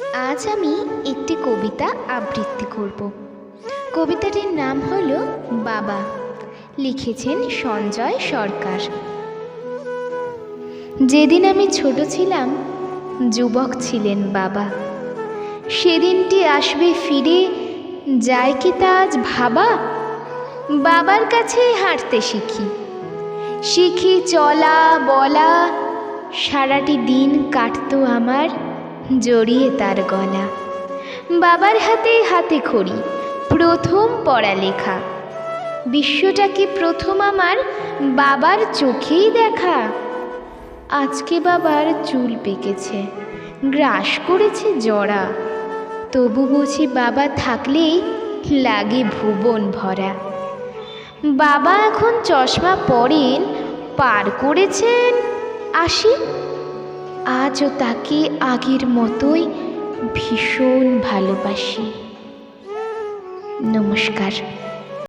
আজ আমি একটি কবিতা আবৃত্তি করব। কবিতাটির নাম হল বাবা। লিখেছেন সঞ্জয় সরকার। যেদিন আমি ছোট ছিলাম, যুবক ছিলেন বাবা। সেদিনটি আসবে ফিরে, যায় কি তা আজ ভাবা? বাবার কাছেই হাঁটতে শিখি। শিখি চলা, বলা, সারাটি দিন কাটতো আমার। জড়িয়ে তার গলা। বাবার হাতে হাতে খড়ি, প্রথম পড়ালেখা। বিশ্বটাকে প্রথম আমার? বাবার চোখেই দেখা। আজকে বাবার চুল পেকেছে, গ্রাস করেছে জড়া তবু বুঝি বাবা থাকলেই লাগে ভুবন ভরা। বাবা এখন চশমা পরেন, পার করেছেন আশি আজও তাকে আগের মতোই ভীষণ ভালোবাসি। নমস্কার।